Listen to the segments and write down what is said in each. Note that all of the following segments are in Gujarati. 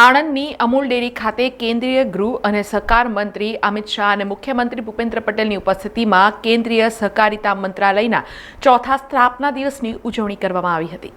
આણંદની અમૂલ ડેરી ખાતે કેન્દ્રીય ગૃહ અને સહકાર મંત્રી અમિત શાહ અને મુખ્યમંત્રી ભૂપેન્દ્ર પટેલની ઉપસ્થિતિમાં કેન્દ્રીય સહકારિતા મંત્રાલયના ચોથા સ્થાપના દિવસની ઉજવણી કરવામાં આવી હતી.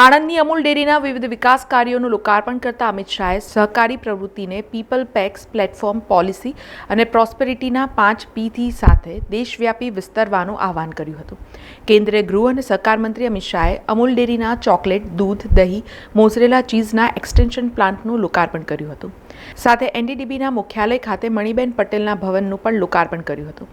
આણંદની અમૂલ ડેરીના વિવિધ વિકાસ કાર્યોનું લોકાર્પણ કરતા અમિત શાહે સહકારી પ્રવૃત્તિને પીપલ પેક્સ પ્લેટફોર્મ પોલિસી અને પ્રોસ્પેરિટીના પાંચ પીથી સાથે દેશવ્યાપી વિસ્તરવાનું આહવાન કર્યું હતું. કેન્દ્રીય ગૃહ અને સહકાર મંત્રી અમિત શાહે અમૂલ ડેરીના ચોકલેટ, દૂધ, દહીં, મોઝરેલા ચીઝના એક્સટેન્શન પ્લાન્ટનું લોકાર્પણ કર્યું હતું. સાથે એનડીડીબીના મુખ્યાલય ખાતે મણિબેન પટેલના ભવનનું પણ લોકાર્પણ કર્યું હતું.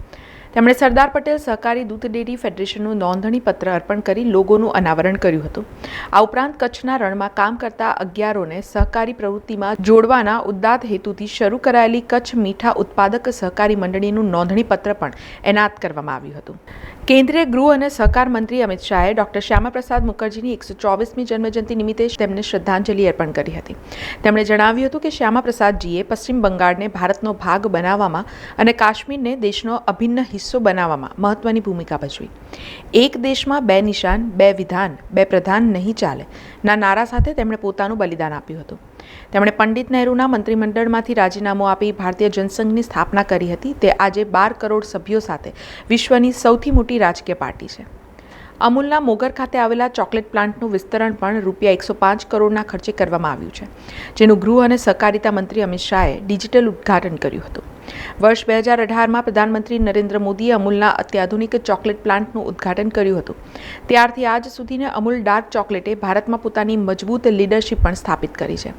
તેમણે સરદાર પટેલ સહકારી દૂધ ડેરી ફેડરેશનનું નોંધણી પત્ર અર્પણ કરી લોગોનું અનાવરણ કર્યું હતું. આ ઉપરાંત કચ્છના રણમાં કામ કરતા અગિયારોને સહકારી પ્રવૃત્તિમાં જોડવાના ઉદ્દાત હેતુથી શરૂ કરાયેલી કચ્છ મીઠા ઉત્પાદક સહકારી મંડળીનું નોંધણીપત્ર પણ એનાત કરવામાં આવ્યું હતું. કેન્દ્રીય ગૃહ અને સહકાર મંત્રી અમિત શાહે ડોક્ટર શ્યામાપ્રસાદ મુખર્જીની એકસો ચોવીસમી જન્મજયંતિ નિમિત્તે તેમને શ્રદ્ધાંજલિ અર્પણ કરી હતી. તેમણે જણાવ્યું હતું કે શ્યામાપ્રસાદજીએ પશ્ચિમ બંગાળને ભારતનો ભાગ બનાવવામાં અને કાશ્મીરને દેશનો અભિન્ન હિસ્સો બનાવવામાં મહત્વની ભૂમિકા ભજવી. એક દેશમાં બે નિશાન, બે વિધાન, બે પ્રધાન નહીં ચાલે. ના નારા સાથે તેમણે પોતાનું બલિદાન આપ્યું હતું. તેમણે પંડિત નહેરુના મંત્રીમંડળમાંથી રાજીનામું આપી ભારતીય જનસંઘની સ્થાપના કરી હતી. તે આજે બાર કરોડ સભ્યો સાથે વિશ્વની સૌથી મોટી રાજકીય પાર્ટી છે. અમૂલના મોગર ખાતે આવેલા ચોકલેટ પ્લાન્ટનું વિસ્તરણ પણ રૂપિયા એકસો પાંચ કરોડના ખર્ચે કરવામાં આવ્યું છે, જેનું ગૃહ અને સહકારિતા મંત્રી અમિત શાહે ડિજિટલ ઉદ્ઘાટન કર્યું હતું. વર્ષ બે હજાર અઢારમાં પ્રધાનમંત્રી નરેન્દ્ર મોદીએ અમૂલના અત્યાધુનિક ચોકલેટ પ્લાન્ટનું ઉદ્ઘાટન કર્યું હતું ત્યારથી આજ સુધીને અમૂલ ડાર્ક ચોકલેટે ભારતમાં પોતાની મજબૂત લીડરશિપ પણ સ્થાપિત કરી છે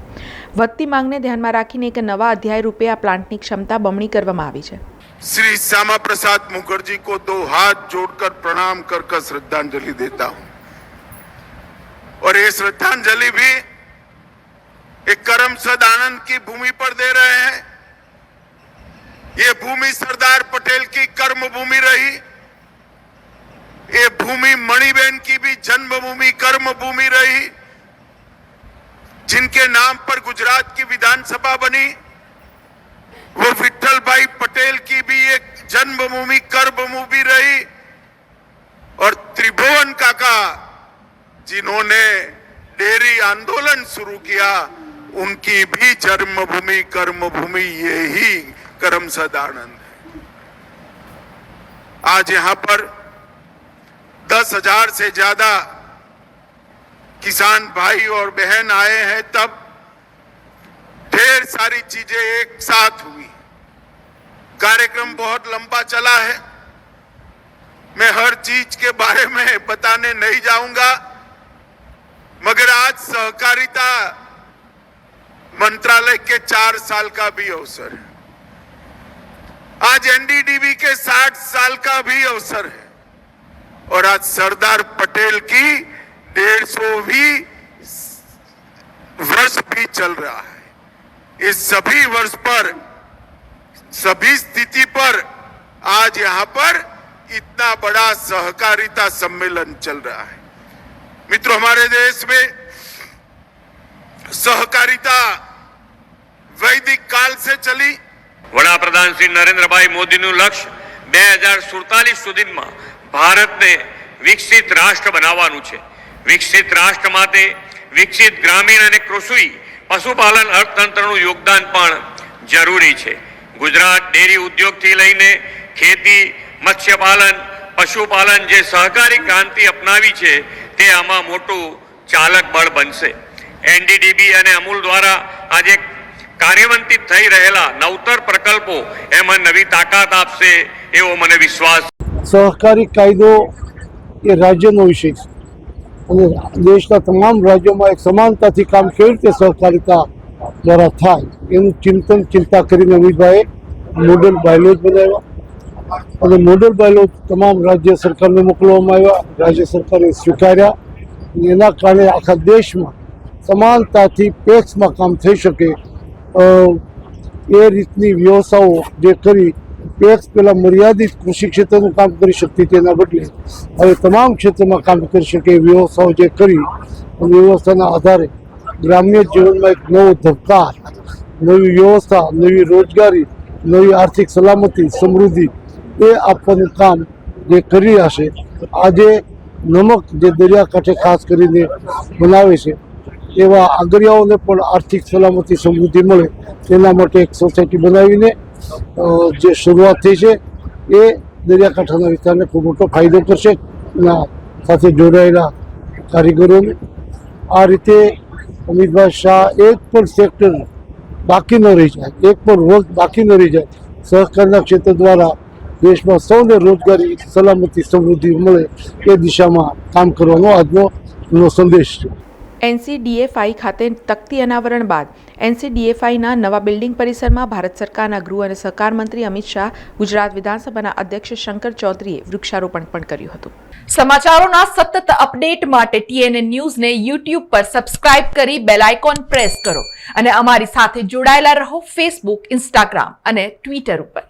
વધતી માંગને ધ્યાનમાં રાખીને એક નવા અધ્યાય રૂપે આ પ્લાન્ટની ક્ષમતા બમણી કરવામાં આવી છે श्री श्यामा प्रसाद मुखर्जी को दो हाथ जोड़कर प्रणाम कर कर श्रद्धांजलि देता हूं और ये श्रद्धांजलि भी एक करमसद आनंद की भूमि पर दे रहे हैं ये भूमि सरदार पटेल की कर्म भूमि रही। ये भूमि मणिबेन की भी जन्मभूमि कर्म भूमि रही। जिनके नाम पर गुजरात की विधानसभा बनी, वो विठल भाई पटेल की भी एक जन्मभूमि, कर्मभूमि रही। और त्रिभुवन काका, जिन्होंने डेयरी आंदोलन शुरू किया, उनकी भी जन्मभूमि, कर्मभूमि यही करमसद आनंद है। आज यहाँ पर दस हज़ार से ज़्यादा किसान भाई और बहन आए हैं, तब ढेर सारी चीज़ें एक साथ हुई। कार्यक्रम बहुत लंबा चला है। मैं हर चीज़ के बारे में बताने नहीं जाऊँगा, मगर आज सहकारिता मंत्रालय के चार साल का भी अवसर है। आज एनडीडीबी के साठ साल का भी अवसर है। और आज सरदार पटेल की डेढ़ सौवीं वर्ष भी चल रहा है। इस सभी वर्ष पर, सभी स्थिति पर आज यहाँ पर इतना बड़ा सहकारिता सम्मेलन चल रहा है। मित्रों, हमारे देश में सहकारिता वैदिक काल से चली વડાપ્રધાન શ્રી નરેન્દ્રભાઈ મોદીનું લક્ષ્ય બે હજાર સુડતાલીસ સુધીમાં ભારતને વિકસિત રાષ્ટ્ર બનાવવાનું છે. વિકસિત રાષ્ટ્ર માટે વિકસિત ગ્રામીણ અને કૃષિ, પશુપાલન અર્થતંત્રનું યોગદાન પણ જરૂરી છે. ગુજરાત ડેરી ઉદ્યોગથી લઈને ખેતી, મત્સ્યપાલન, પશુપાલન જે સહકારી ક્રાંતિ અપનાવી છે, તે આમાં મોટું ચાલક બળ બનશે. એનડીડીબી અને અમૂલ દ્વારા આજે કાર્યવંતિત થઈ રહેલા નવતર પ્રકલ્પો, એમાં નવી તાકાત આપશે એવો મને વિશ્વાસ સહકારી કાયદો એ રાજ્યનો વિષય છે. અને દેશના તમામ રાજ્યોમાં એક સમાનતાથી કામ કેવી રીતે સહકારિતા દ્વારા થાય, એનું ચિંતન, ચિંતા કરીને અમિતભાઈએ મોડલ બાયલોજ બનાવ્યા. અને મોડલ બાયલોજ તમામ રાજ્ય સરકારને મોકલવામાં આવ્યા, રાજ્ય સરકારે સ્વીકાર્યા. એના કારણે આખા દેશમાં સમાનતાથી પેક્સમાં કામ થઈ શકે એ રીતની વ્યવસ્થાઓ જે કરી પેક્સ પેલા મર્યાદિત કૃષિ ક્ષેત્રનું કામ કરી શકતી તેના બદલે હવે તમામ ક્ષેત્રમાં કામ કરી શકે વ્યવસ્થાઓ જે કરી વ્યવસ્થાના આધારે ગ્રામ્ય જીવનમાં એક નવો ધબકાર, નવી વ્યવસ્થા, નવી રોજગારી, નવી આર્થિક સલામતી, સમૃદ્ધિ એ આપવાનું કામ જે કરી છે. આજે નમક જે દરિયાકાંઠે ખાસ કરીને બનાવે છે એવા આગરિયાઓને પણ આર્થિક સલામતી સમૃદ્ધિ મળે તેના માટે એક સોસાયટી બનાવીને જે શરૂઆત થઈ છે, એ દરિયાકાંઠાના વિસ્તારને ખૂબ મોટો ફાયદો કરશે એના સાથે જોડાયેલા કારીગરોને. આ રીતે અમિતભાઈ શાહ એક પણ સેક્ટર બાકી ન રહી જાય, એક પણ વર્ગ બાકી ન રહી જાય. સહકારના ક્ષેત્ર દ્વારા દેશમાં સૌને રોજગારી, સલામતી, સમૃદ્ધિ મળે એ દિશામાં કામ કરવાનો આજનો સંદેશ છે. એનસીડીએફઆઈ ખાતે તકતી અનાવરણ બાદ એનસીડીએફઆઈના નવા બિલ્ડિંગ પરિસરમાં ભારત સરકારના ગૃહ અને સહકાર મંત્રી અમિત શાહ, ગુજરાત વિધાનસભાના અધ્યક્ષ શંકર ચૌધરીએ વૃક્ષારોપણ પણ કર્યું હતું. સમાચારોના સતત અપડેટ માટે ટીએનએ ન્યૂઝને યુટ્યુબ પર સબસ્ક્રાઇબ કરી બેલ આઇકોન પ્રેસ કરો અને અમારી સાથે જોડાયેલા રહો ફેસબુક, ઇન્સ્ટાગ્રામ અને ટ્વિટર ઉપર.